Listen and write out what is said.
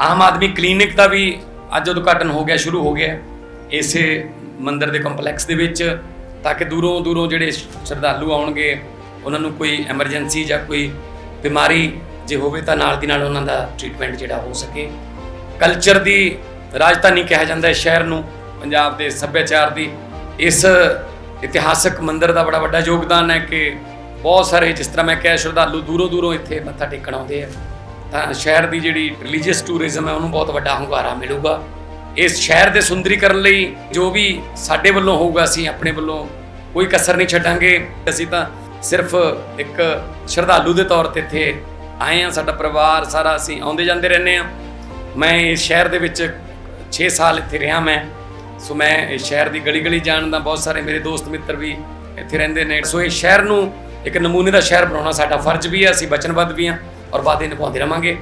Aam Aadmi clinic ਦਾ ਵੀ ਅੱਜ ਉਦਘਾਟਨ ਹੋ ਗਿਆ, ਸ਼ੁਰੂ ਹੋ ਗਿਆ ਇਸੇ ਮੰਦਿਰ ਦੇ ਕੰਪਲੈਕਸ ਦੇ ਵਿੱਚ, ਤਾਂ ਕਿ ਦੂਰੋਂ ਦੂਰੋਂ ਜਿਹੜੇ ਸ਼ਰਧਾਲੂ ਆਉਣਗੇ, ਉਹਨਾਂ ਨੂੰ ਕੋਈ ਐਮਰਜੈਂਸੀ ਜਾਂ ਕੋਈ ਬਿਮਾਰੀ ਜੇ ਹੋਵੇ ਤਾਂ ਨਾਲ ਦੀ ਨਾਲ ਉਹਨਾਂ ਦਾ ਟ੍ਰੀਟਮੈਂਟ ਜਿਹੜਾ ਹੋ ਸਕੇ। ਕਲਚਰ ਦੀ ਰਾਜਧਾਨੀ ਕਿਹਾ ਜਾਂਦਾ ਹੈ ਸ਼ਹਿਰ ਨੂੰ, ਪੰਜਾਬ ਦੇ ਸੱਭਿਆਚਾਰ ਦੀ। ਇਸ ਇਤਿਹਾਸਕ ਮੰਦਿਰ ਦਾ ਬੜਾ ਵੱਡਾ ਯੋਗਦਾਨ ਹੈ ਕਿ ਬਹੁਤ ਸਾਰੇ ਜਿਸ ਤਰ੍ਹਾਂ ਮੈਂ ਕਿਹਾ, ਸ਼ਰਧਾਲੂ ਦੂਰੋਂ ਦੂਰੋਂ ਇੱਥੇ ਮੱਥਾ ਟੇਕਣ ਆਉਂਦੇ ਆ। ਤਾਂ ਸ਼ਹਿਰ ਦੀ ਜਿਹੜੀ ਰਿਲੀਜੀਅਸ ਟੂਰਿਜ਼ਮ ਹੈ, ਉਹਨੂੰ ਬਹੁਤ ਵੱਡਾ ਹੁੰਗਾਰਾ ਮਿਲੂਗਾ। ਇਸ ਸ਼ਹਿਰ ਦੇ ਸੁੰਦਰੀਕਰਨ ਲਈ ਜੋ ਵੀ ਸਾਡੇ ਵੱਲੋਂ ਹੋਊਗਾ, ਅਸੀਂ ਆਪਣੇ ਵੱਲੋਂ ਕੋਈ ਕਸਰ ਨਹੀਂ ਛੱਡਾਂਗੇ। ਅਸੀਂ ਤਾਂ ਸਿਰਫ ਇੱਕ ਸ਼ਰਧਾਲੂ ਦੇ ਤੌਰ ਤੇ ਇੱਥੇ ਆਏ ਆ ਸਾਡਾ ਪਰਿਵਾਰ ਸਾਰਾ ਅਸੀਂ ਆਉਂਦੇ ਜਾਂਦੇ ਰਹਿੰਦੇ ਆ ਮੈਂ ਇਸ ਸ਼ਹਿਰ ਦੇ ਵਿੱਚ 6 ਸਾਲ ਇੱਥੇ ਰਿਹਾ ਮੈਂ। ਸੋ ਮੈਂ ਇਸ ਸ਼ਹਿਰ ਦੀ ਗਲੀ ਗਲੀ ਜਾਣਦਾ, ਬਹੁਤ ਸਾਰੇ ਮੇਰੇ ਦੋਸਤ ਮਿੱਤਰ ਵੀ ਇੱਥੇ ਰਹਿੰਦੇ ਨੇ। ਸੋ ਇਸ ਸ਼ਹਿਰ ਨੂੰ ਇੱਕ ਨਮੂਨੇ ਦਾ ਸ਼ਹਿਰ ਬਣਾਉਣਾ ਸਾਡਾ ਫਰਜ਼ ਵੀ ਹੈ, ਅਸੀਂ ਵਚਨਬੱਧ ਵੀ ਹਾਂ। ਔਰ ਵਾਅਦੇ ਨਿਭਾਉਂਦੇ ਰਵਾਂਗੇ।